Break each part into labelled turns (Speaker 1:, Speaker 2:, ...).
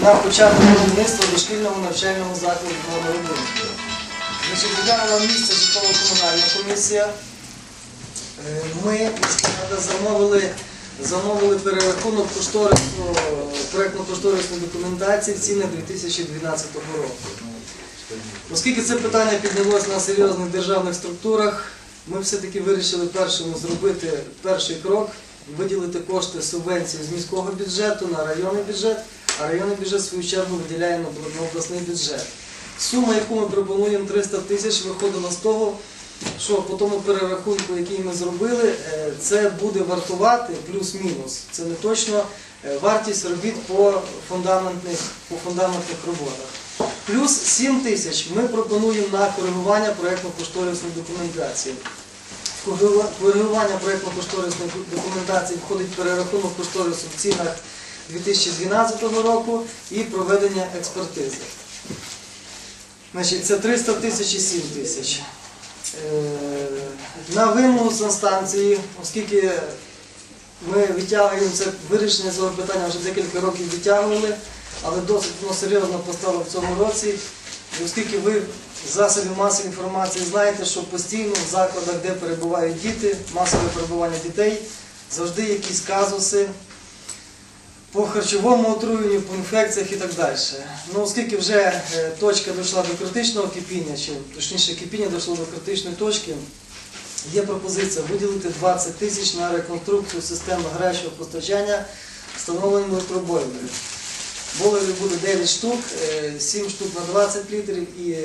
Speaker 1: на початок будівництва дошкільного навчального закладу номер 1. Значить, розглянула місце житлово-комунальна комісія. Е, Ми, замовили, замовили перерахунок проєктно-кошторисної документації в цінах 2012 року. Оскільки це питання піднялось на серйозних державних структурах, ми все-таки вирішили першим зробити перший крок, виділити кошти субвенції з міського бюджету на районний бюджет, а районний бюджет в свою чергу виділяє на обласний бюджет. Сума, яку ми пропонуємо 300 тисяч, виходила з того, що по тому перерахунку, який ми зробили, е, це буде вартувати плюс-мінус. Це не точно е, вартість робіт по фундаментних, по фундаментних роботах. Плюс 7 тисяч ми пропонуємо на коригування проєктно-кошторисної документації. Коригування проєктно-кошторисної документації входить перерахунок кошторису в цінах 2012 року і проведення експертизи. Значить, це 300 тисяч і 7 тисяч. Е, На вимогу санстанції, оскільки ми відтягуємо це вирішення цього питання вже декілька років відтягували, але досить воно серйозно постало в цьому році. І оскільки ви з засобів масової інформації знаєте, що постійно в закладах, де перебувають діти, масове перебування дітей, завжди якісь казуси по харчовому отруєнню, по інфекціях і так далі. Ну, оскільки вже е, точка дійшла до критичного кипіння, чи точніше кипіння дійшло до критичної точки, є пропозиція виділити 20 тисяч на реконструкцію системи гарячого постачання встановленими електробойлерів. Бойлерів буде 9 штук, 7 штук на 20 літрів і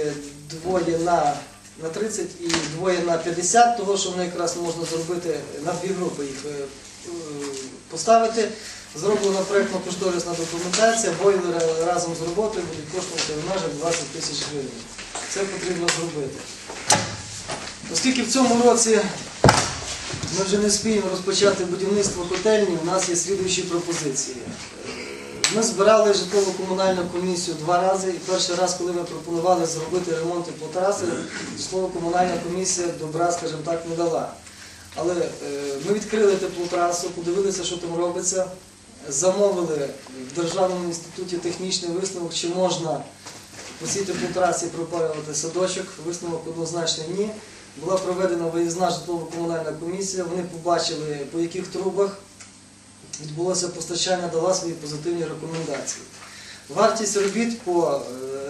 Speaker 1: двоє на, на 30 і двоє на 50, того що вони якраз можна зробити на дві групи їх е, е, поставити. Зроблена проєктно-кошторисна документація, бойлери разом з роботою будуть коштувати межах 20 тисяч гривень. Це потрібно зробити. Оскільки в цьому році ми вже не спіємо розпочати будівництво котельні, у нас є слідуючі пропозиції. Ми збирали житлово-комунальну комісію два рази, і перший раз, коли ми пропонували зробити ремонт теплотраси, житлово-комунальна комісія добра, скажімо так, не дала. Але е, ми відкрили теплотрасу, подивилися, що там робиться, замовили в Державному інституті технічний висновок, чи можна по цій теплотрасі пропалювати садочок. Висновок однозначно ні. Була проведена виїзна житлово-комунальна комісія, вони побачили, по яких трубах відбулося постачання, дала свої позитивні рекомендації. Вартість робіт по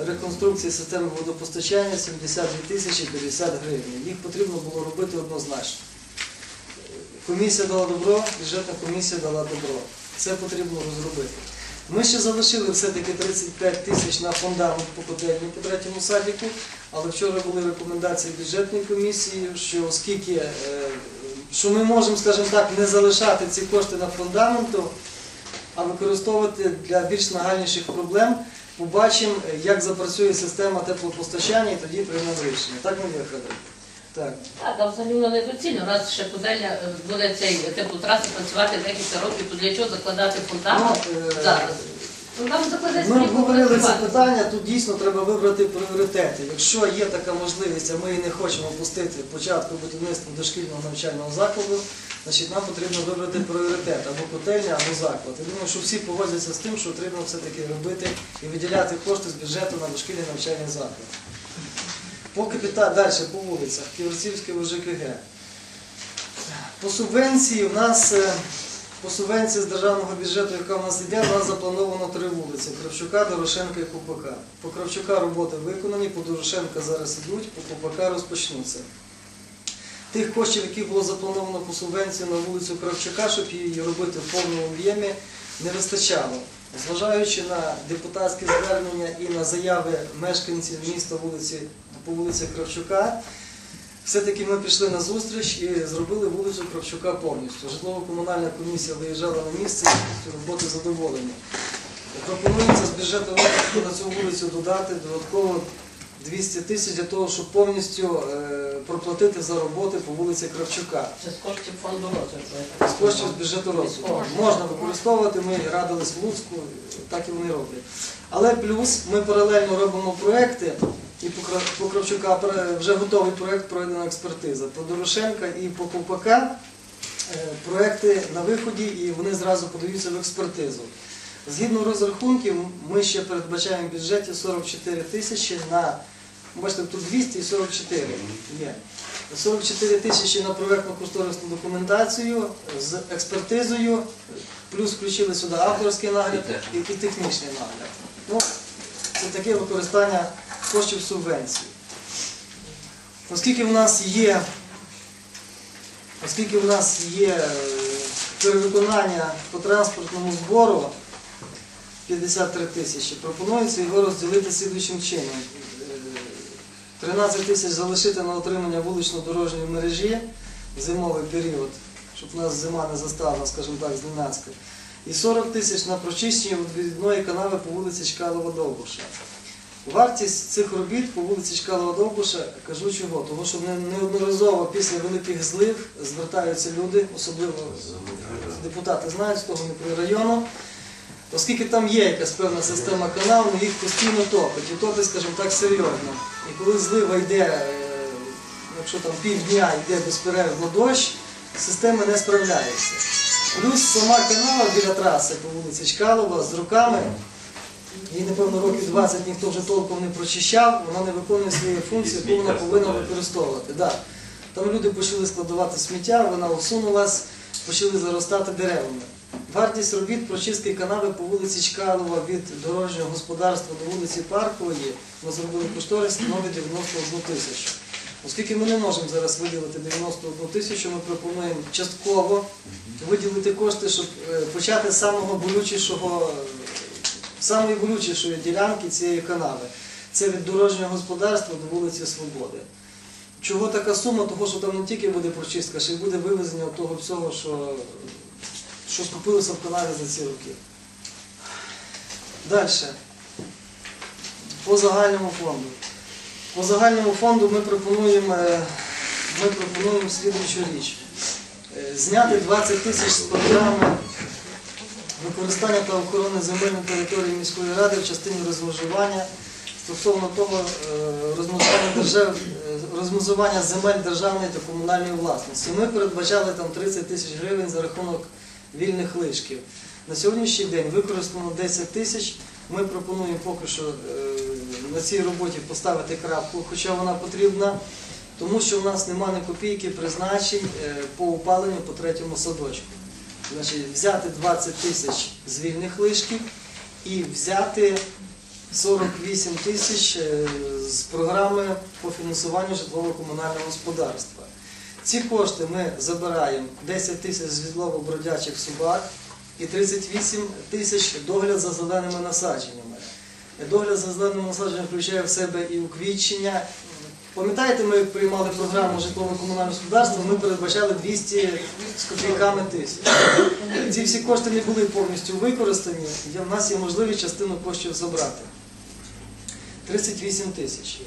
Speaker 1: е, реконструкції системи водопостачання 72 тисячі 50 гривень. Їх потрібно було робити однозначно. Комісія дала добро, бюджетна комісія дала добро. Це потрібно розробити. Ми ще залишили все-таки 35 тисяч на фундамент по котельні по третьому садіку, але вчора були рекомендації бюджетної комісії, що оскільки е, що ми можемо, скажімо так, не залишати ці кошти на фундаменту, а використовувати для більш нагальніших проблем, побачимо, як запрацює система теплопостачання і тоді приймемо рішення. Так ми виходимо. Так.
Speaker 2: Так, а взагалі воно недоцільно. У нас ще подальня е, буде цей теплотраси працювати декілька років, то для чого закладати фундамент
Speaker 1: Ну, е,
Speaker 2: зараз? Фундамент закладеться
Speaker 1: Ми обговорили це питання, тут дійсно треба вибрати пріоритети. Якщо є така можливість, а ми не хочемо пустити початку будівництва дошкільного навчального закладу, значить нам потрібно вибрати пріоритет або котельня, або заклад. Я думаю, що всі погодяться з тим, що потрібно все-таки робити і виділяти кошти з бюджету на дошкільний навчальний заклад. По капіта далі по вулицях, Ківерцівське УЖКГ. По субвенції в нас е, по субвенції з державного бюджету, яка в нас йде, у нас заплановано три вулиці: Кравчука, Дорошенка і Купака. По Кравчука роботи виконані, по Дорошенка зараз ідуть, по Купака розпочнуться. Тих коштів, які було заплановано по субвенції на вулицю Кравчука, щоб її робити в повному об'ємі, не вистачало. Зважаючи на депутатські звернення і на заяви мешканців міста вулиці, по вулиці Кравчука, все-таки ми пішли на зустріч і зробили вулицю Кравчука повністю. Житлово-комунальна комісія виїжджала на місце роботи задоволені. Пропонується з бюджету на цю вулицю додати додатково 200 тисяч для того, щоб повністю е, проплатити за роботи по вулиці Кравчука.
Speaker 2: Це з коштів фонду розвитку.
Speaker 1: З коштів з бюджету розвитку. Можна використовувати, ми радились в Луцьку, так і вони роблять. Але плюс ми паралельно робимо проекти, і по Кра- Кравчука вже готовий проект проведена експертиза. По Дорошенка і по Ковпака е, проекти на виході, і вони зразу подаються в експертизу. Згідно розрахунків, ми ще передбачаємо в бюджеті 44 тисячі на, бачите, тут 200 і 44 є. 44 тисячі на проєктну кошторисну документацію з експертизою, плюс включили сюди авторський нагляд і, і технічний нагляд. Ну, це таке використання коштів субвенції. Оскільки в нас є, оскільки в нас є е, перевиконання по транспортному збору 53 тисячі, пропонується його розділити слідуючим чином. Е, 13 тисяч залишити на отримання вулично-дорожньої мережі в зимовий період, щоб нас зима не застала, скажімо так, зненацька. І 40 тисяч на прочищення відвідної канави по вулиці Чкалова-Довбуша. Вартість цих робіт по вулиці Чкалова-Довбуша, кажу чого, тому що неодноразово після великих злив звертаються люди, особливо депутати знають з того мікрорайону, оскільки там є якась певна система каналу, їх постійно топить. І топить, скажімо так, серйозно. І коли злива йде, е, якщо там півдня йде безперервно дощ, система не справляється. Плюс сама канала біля траси по вулиці Чкалова з руками, її, напевно, років 20 ніхто вже толком не прочищав, вона не виконує свої функції, яку вона повинна використовувати. Да. Там люди почали складувати сміття, вона усунулась, почали заростати деревами. Вартість робіт прочистки канави по вулиці Чкалова від дорожнього господарства до вулиці Паркової ми зробили кошторис становить 91 тисячу. Оскільки ми не можемо зараз виділити 91 тисячу, ми пропонуємо частково виділити кошти, щоб е, почати з самого болючішого, е, самої болючішої ділянки цієї канави. Це від дорожнього господарства до вулиці Свободи. Чого така сума? Того, що там не тільки буде прочистка, ще й буде вивезення того всього, що, що скупилося в канаві за ці роки. Далі. По загальному фонду. По загальному фонду ми пропонуємо, е, ми пропонуємо слідуючу річ. Е, Зняти 20 тисяч з програми використання та охорони земельної території міської ради в частині розмежування стосовно того е, розмежування, держав, розмежування земель державної та комунальної власності. Ми передбачали там 30 тисяч гривень за рахунок вільних лишків. На сьогоднішній день використано 10 тисяч. Ми пропонуємо поки що е, на цій роботі поставити крапку, хоча вона потрібна, тому що в нас немає ні копійки призначень е, по опаленню по третьому садочку. Значить, взяти 20 тисяч з вільних лишків і взяти 48 тисяч е, з програми по фінансуванню житлово-комунального господарства. Ці кошти ми забираємо 10 тисяч з відлову бродячих собак і 38 тисяч догляд за зеленими насадженнями. Догляд за зеленими насадженнями включає в себе і уквітчення. Пам'ятаєте, ми приймали програму житлово-комунального господарства, ми передбачали 200 з копійками тисяч. Ці всі кошти не були повністю використані, і в нас є можливість частину коштів забрати. 38 тисяч.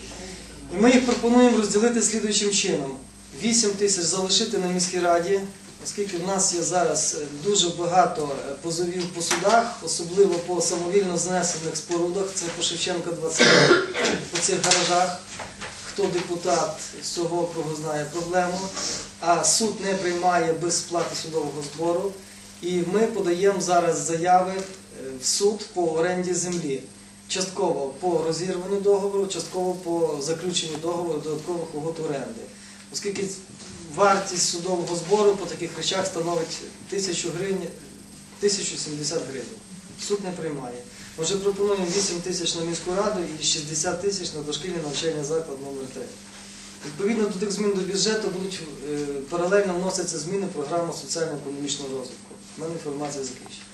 Speaker 1: І ми їх пропонуємо розділити слідуючим чином. 8 тисяч залишити на міській раді, оскільки в нас є зараз е, дуже багато е, позовів по судах, особливо по самовільно знесених спорудах, це по Шевченка 20, по цих гаражах. Хто депутат з цього округу знає проблему, а суд не приймає без сплати судового збору. І ми подаємо зараз заяви е, в суд по оренді землі. Частково по розірванню договору, частково по заключенню договору додаткових угод оренди. Оскільки вартість судового збору по таких речах становить 1000 гривень, 1070 гривень. Суд не приймає. Ми вже пропонуємо 8 тисяч на міську раду і 60 тисяч на дошкільний навчальний заклад номер 3 Відповідно до тих змін до бюджету будуть е, паралельно вносяться зміни в програму соціально-економічного розвитку. У мене інформація закінчена.